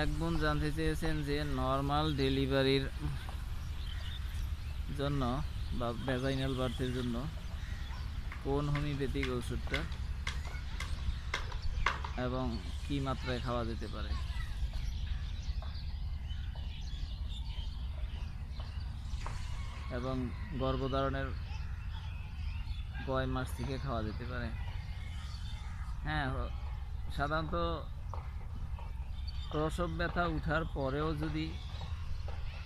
এক বোন জানতে চেয়েছেন যে নর্মাল ডেলিভারির জন্য বা ভ্যাজাইনাল বার্থের জন্য কোন হোমিওপ্যাথিক ওষুধটা এবং কি মাত্রায় খাওয়া যেতে পারে? এবং গর্ভধারণের কয় মাস থেকে খাওয়া যেতে পারে? হ্যাঁ সাধারণত প্রসব ব্যথা উঠার পরেও যদি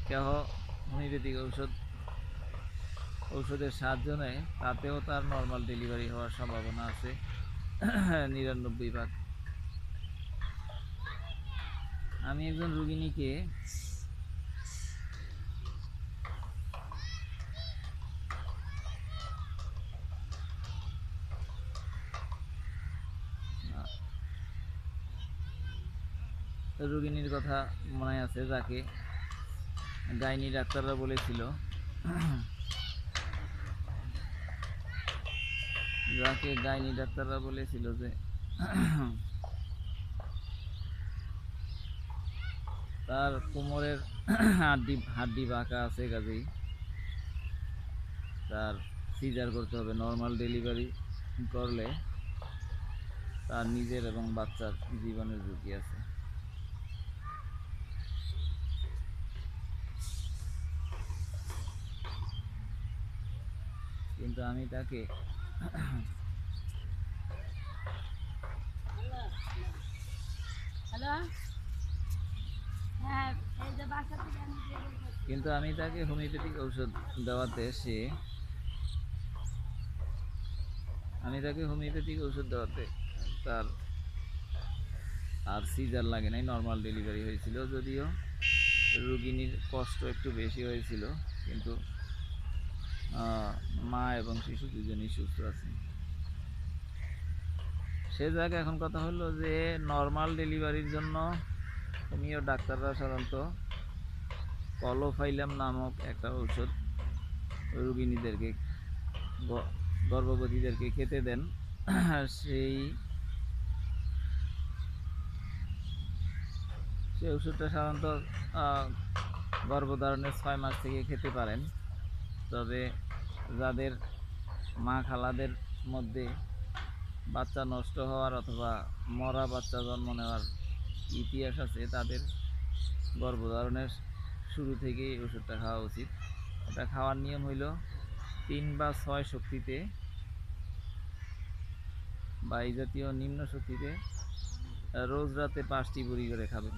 কেহ হোমিওপ্যাথিক ঔষধ, ঔষধের সাহায্য নেয়, তাতেও তার নর্মাল ডেলিভারি হওয়ার সম্ভাবনা আছে। নিরানব্বই ভাগ। আমি একজন রুগিনীকে রোগিনীর কথা মনে আছে যাকে। গাইনি ডাক্তাররা বলেছিল। যাকে গাইনি ডাক্তাররা বলেছিল যে, তার কোমরের হাড্ডি হাড্ডি বাঁকা আছে কাজেই। তার সিজার করতে হবে, নর্মাল ডেলিভারি করলে তার নিজের এবং বাচ্চার জীবনের ঝুঁকি আছে। কিন্তু আমি তাকে হ্যাঁ। কিন্তু আমি তাকে হোমিওপ্যাথিক ঔষধ দেওয়াতে সে আমি তাকে হোমিওপ্যাথিক ওষুধ দেওয়াতে তার আর সিজার লাগে নাই নর্মাল ডেলিভারি হয়েছিল যদিও। রুগিনীর কষ্ট একটু বেশি হয়েছিল কিন্তু মা এবং শিশু দুজনেই সুস্থ আছে সে জায়গায় এখন কথা হলো যে নর্মাল ডেলিভারির জন্য হোমিও ডাক্তাররা সাধারণত কলোফাইলাম নামক একটা ঔষধ রোগিনীদেরকে গর্ভবতীদেরকে খেতে দেন। সেই সেই ওষুধটা সাধারণত গর্ভধারণের ছয় মাস থেকে খেতে পারেন। তবে যাদের মা খালাদের মধ্যে বাচ্চা নষ্ট হওয়ার অথবা মরা বাচ্চা জন্ম নেওয়ার ইতিহাস আছে, তাদের গর্ভধারণের শুরু থেকেই ওষুধটা খাওয়া উচিত। এটা খাওয়ার নিয়ম হইল তিন বা ছয় শক্তিতে বা এই জাতীয় নিম্ন শক্তিতে রোজ রাতে পাঁচটি বড়ি করে খাবেন।